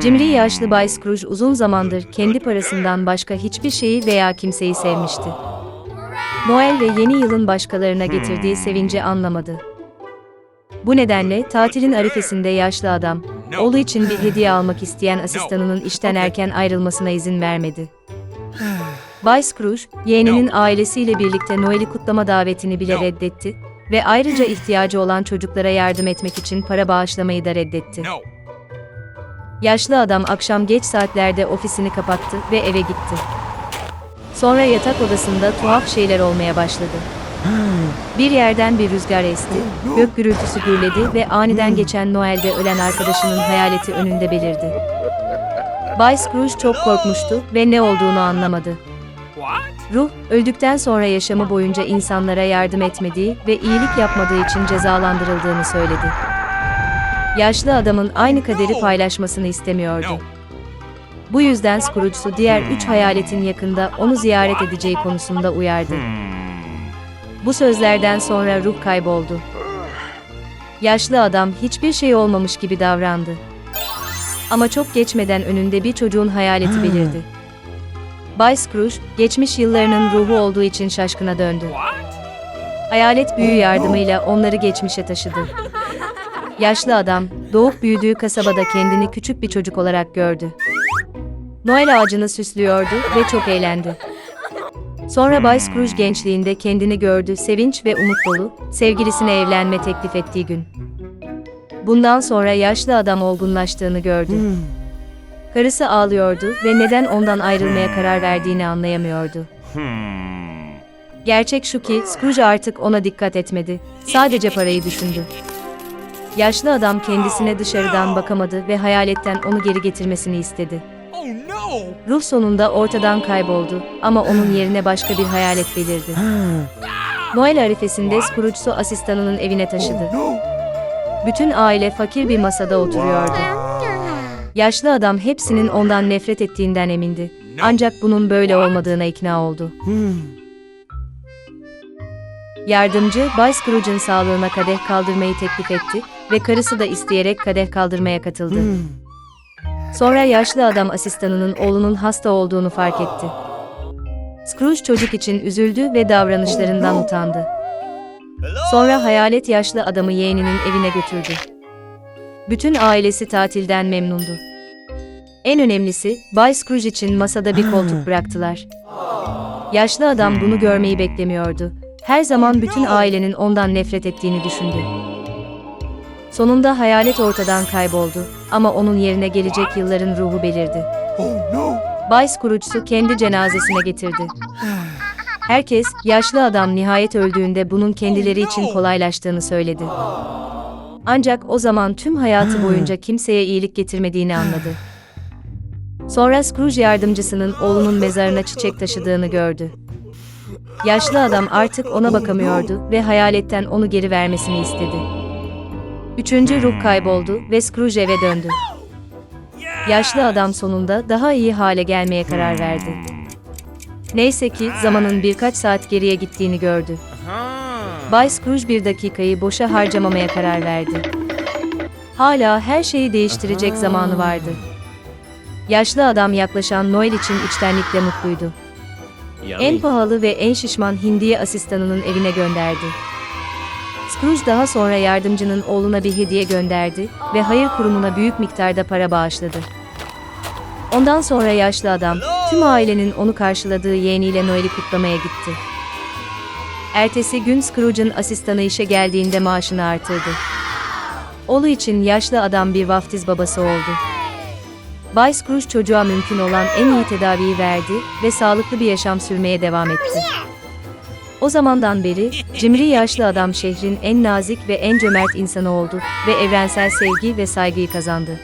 Cimri yaşlı Bay Scrooge uzun zamandır kendi parasından başka hiçbir şeyi veya kimseyi sevmişti. Noel ve yeni yılın başkalarına getirdiği sevinci anlamadı. Bu nedenle tatilin arifesinde yaşlı adam, oğlu için bir hediye almak isteyen asistanının işten erken ayrılmasına izin vermedi. Bay Scrooge, yeğeninin ailesiyle birlikte Noel'i kutlama davetini bile reddetti ve ayrıca ihtiyacı olan çocuklara yardım etmek için para bağışlamayı da reddetti. Yaşlı adam akşam geç saatlerde ofisini kapattı ve eve gitti. Sonra yatak odasında tuhaf şeyler olmaya başladı. Bir yerden bir rüzgar esti, gök gürültüsü gürledi ve aniden geçen Noel'de ölen arkadaşının hayaleti önünde belirdi. Bay Scrooge çok korkmuştu ve ne olduğunu anlamadı. Ruh, öldükten sonra yaşamı boyunca insanlara yardım etmediği ve iyilik yapmadığı için cezalandırıldığını söyledi. Yaşlı adamın aynı kaderi paylaşmasını istemiyordu. Bu yüzden Scrooge'su diğer üç hayaletin yakında onu ziyaret edeceği konusunda uyardı. Bu sözlerden sonra ruh kayboldu. Yaşlı adam hiçbir şey olmamış gibi davrandı. Ama çok geçmeden önünde bir çocuğun hayaleti belirdi. Bay Scrooge, geçmiş yıllarının ruhu olduğu için şaşkına döndü. Hayalet büyü yardımıyla onları geçmişe taşıdı. Yaşlı adam, doğup büyüdüğü kasabada kendini küçük bir çocuk olarak gördü. Noel ağacını süslüyordu ve çok eğlendi. Sonra Bay Scrooge gençliğinde kendini gördü, sevinç ve umut dolu, sevgilisine evlenme teklif ettiği gün. Bundan sonra yaşlı adam olgunlaştığını gördü. Karısı ağlıyordu ve neden ondan ayrılmaya karar verdiğini anlayamıyordu. Gerçek şu ki Scrooge artık ona dikkat etmedi. Sadece parayı düşündü. Yaşlı adam kendisine dışarıdan bakamadı ve hayaletten onu geri getirmesini istedi. Oh! Ruh sonunda ortadan kayboldu ama onun yerine başka bir hayalet belirdi. Noel arifesinde Scrooge'su asistanının evine taşıdı. Bütün aile fakir bir masada oturuyordu. Yaşlı adam hepsinin ondan nefret ettiğinden emindi. Ancak bunun böyle olmadığına ikna oldu. Yardımcı Bay Scrooge'un sağlığına kadeh kaldırmayı teklif etti ve karısı da isteyerek kadeh kaldırmaya katıldı. Sonra yaşlı adam asistanının oğlunun hasta olduğunu fark etti. Scrooge çocuk için üzüldü ve davranışlarından utandı. Sonra hayalet yaşlı adamı yeğeninin evine götürdü. Bütün ailesi tatilden memnundu. En önemlisi, Bay Scrooge için masada bir koltuk bıraktılar. Yaşlı adam bunu görmeyi beklemiyordu. Her zaman bütün ailenin ondan nefret ettiğini düşündü. Sonunda hayalet ortadan kayboldu ama onun yerine gelecek yılların ruhu belirdi. Oh no! Bay Scrooge'su kendi cenazesine getirdi. Herkes, yaşlı adam nihayet öldüğünde bunun kendileri için kolaylaştığını söyledi. Ancak o zaman tüm hayatı boyunca kimseye iyilik getirmediğini anladı. Sonra Scrooge yardımcısının oğlunun mezarına çiçek taşıdığını gördü. Yaşlı adam artık ona bakamıyordu ve hayaletten onu geri vermesini istedi. Üçüncü ruh kayboldu ve Scrooge eve döndü. Yaşlı adam sonunda daha iyi hale gelmeye karar verdi. Neyse ki zamanın birkaç saat geriye gittiğini gördü. Bay Scrooge bir dakikayı boşa harcamamaya karar verdi. Hala her şeyi değiştirecek zamanı vardı. Yaşlı adam yaklaşan Noel için içtenlikle mutluydu. En pahalı ve en şişman hindiye asistanının evine gönderdi. Scrooge daha sonra yardımcının oğluna bir hediye gönderdi ve hayır kurumuna büyük miktarda para bağışladı. Ondan sonra yaşlı adam, tüm ailenin onu karşıladığı yeğeniyle Noel'i kutlamaya gitti. Ertesi gün Scrooge'un asistanı işe geldiğinde maaşını artırdı. Oğlu için yaşlı adam bir vaftiz babası oldu. Bay Scrooge çocuğa mümkün olan en iyi tedaviyi verdi ve sağlıklı bir yaşam sürmeye devam etti. O zamandan beri cimri yaşlı adam şehrin en nazik ve en cömert insanı oldu ve evrensel sevgi ve saygıyı kazandı.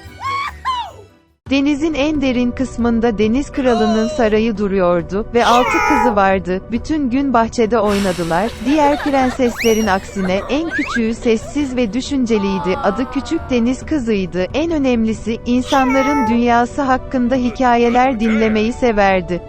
Denizin en derin kısmında deniz kralının sarayı duruyordu ve altı kızı vardı. Bütün gün bahçede oynadılar. Diğer prenseslerin aksine en küçüğü sessiz ve düşünceliydi. Adı Küçük Deniz Kızıydı. En önemlisi insanların dünyası hakkında hikayeler dinlemeyi severdi.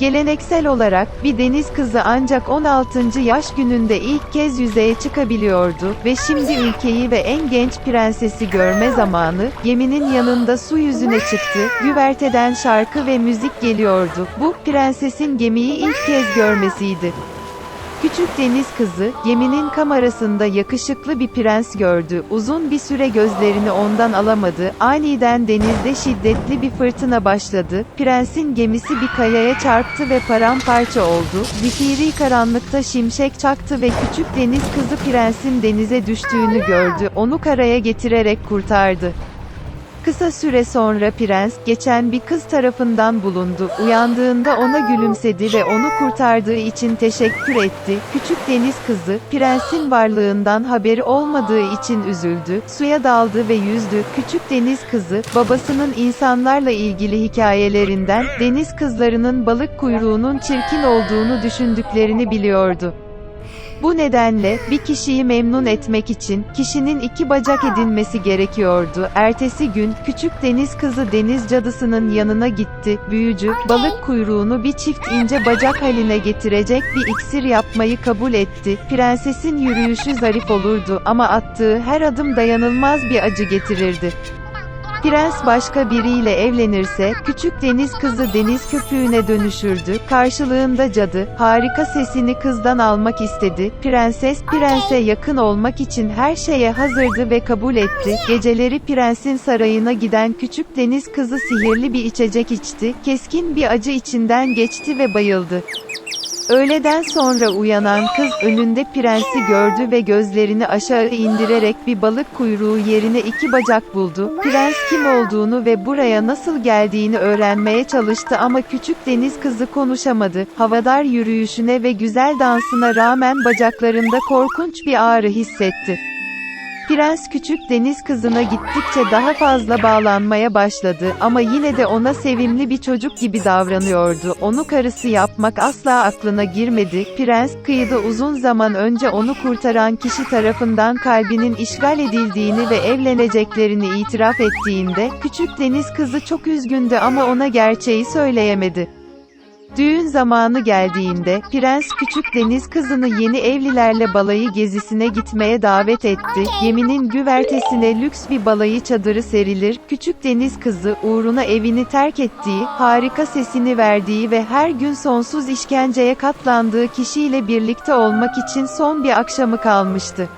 Geleneksel olarak bir deniz kızı ancak 16. yaş gününde ilk kez yüzeye çıkabiliyordu ve şimdi ülkeyi ve en genç prensesi görme zamanı, geminin yanında su yüzüne çıktı, güverteden şarkı ve müzik geliyordu. Bu, prensesin gemiyi ilk kez görmesiydi. Küçük deniz kızı, geminin kamerasında yakışıklı bir prens gördü. Uzun bir süre gözlerini ondan alamadı. Aniden denizde şiddetli bir fırtına başladı. Prensin gemisi bir kayaya çarptı ve paramparça oldu. Zifiri karanlıkta şimşek çaktı ve küçük deniz kızı prensin denize düştüğünü gördü. Onu karaya getirerek kurtardı. Kısa süre sonra prens, geçen bir kız tarafından bulundu. Uyandığında ona gülümsedi ve onu kurtardığı için teşekkür etti. Küçük deniz kızı, prensin varlığından haberi olmadığı için üzüldü. Suya daldı ve yüzdü. Küçük deniz kızı, babasının insanlarla ilgili hikayelerinden, deniz kızlarının balık kuyruğunun çirkin olduğunu düşündüklerini biliyordu. Bu nedenle, bir kişiyi memnun etmek için, kişinin iki bacak edinmesi gerekiyordu. Ertesi gün, küçük deniz kızı deniz cadısının yanına gitti. Büyücü, balık kuyruğunu bir çift ince bacak haline getirecek bir iksir yapmayı kabul etti. Prensesin yürüyüşü zarif olurdu ama attığı her adım dayanılmaz bir acı getirirdi. Prens başka biriyle evlenirse, küçük deniz kızı deniz köpüğüne dönüşürdü. Karşılığında cadı, harika sesini kızdan almak istedi. Prenses, prense yakın olmak için her şeye hazırdı ve kabul etti. Geceleri prensin sarayına giden küçük deniz kızı sihirli bir içecek içti. Keskin bir acı içinden geçti ve bayıldı. Öğleden sonra uyanan kız önünde prensi gördü ve gözlerini aşağı indirerek bir balık kuyruğu yerine iki bacak buldu. Prens kim olduğunu ve buraya nasıl geldiğini öğrenmeye çalıştı ama küçük deniz kızı konuşamadı. Havadar yürüyüşüne ve güzel dansına rağmen bacaklarında korkunç bir ağrı hissetti. Prens küçük deniz kızına gittikçe daha fazla bağlanmaya başladı ama yine de ona sevimli bir çocuk gibi davranıyordu. Onu karısı yapmak asla aklına girmedi. Prens, kıyıda uzun zaman önce onu kurtaran kişi tarafından kalbinin işgal edildiğini ve evleneceklerini itiraf ettiğinde, küçük deniz kızı çok üzgündü ama ona gerçeği söyleyemedi. Düğün zamanı geldiğinde, prens küçük deniz kızını yeni evlilerle balayı gezisine gitmeye davet etti. Geminin güvertesine lüks bir balayı çadırı serilir. Küçük deniz kızı, uğruna evini terk ettiği, harika sesini verdiği ve her gün sonsuz işkenceye katlandığı kişiyle birlikte olmak için son bir akşamı kalmıştı.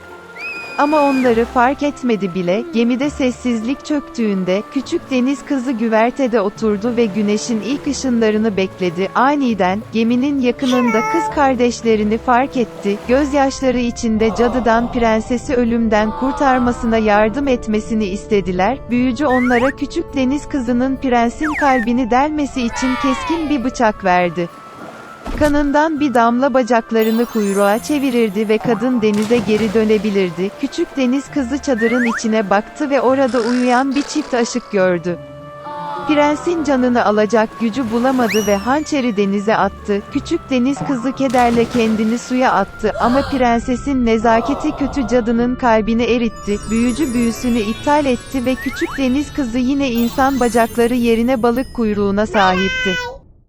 Ama onları fark etmedi bile, gemide sessizlik çöktüğünde, küçük deniz kızı güvertede oturdu ve güneşin ilk ışınlarını bekledi. Aniden, geminin yakınında kız kardeşlerini fark etti, gözyaşları içinde cadıdan prensesi ölümden kurtarmasına yardım etmesini istediler. Büyücü onlara küçük deniz kızının prensin kalbini delmesi için keskin bir bıçak verdi. Kanından bir damla bacaklarını kuyruğa çevirirdi ve kadın denize geri dönebilirdi. Küçük deniz kızı çadırın içine baktı ve orada uyuyan bir çift aşık gördü. Prensin canını alacak gücü bulamadı ve hançeri denize attı. Küçük deniz kızı kederle kendini suya attı ama prensesin nezaketi kötü cadının kalbini eritti. Büyücü büyüsünü iptal etti ve küçük deniz kızı yine insan bacakları yerine balık kuyruğuna sahipti.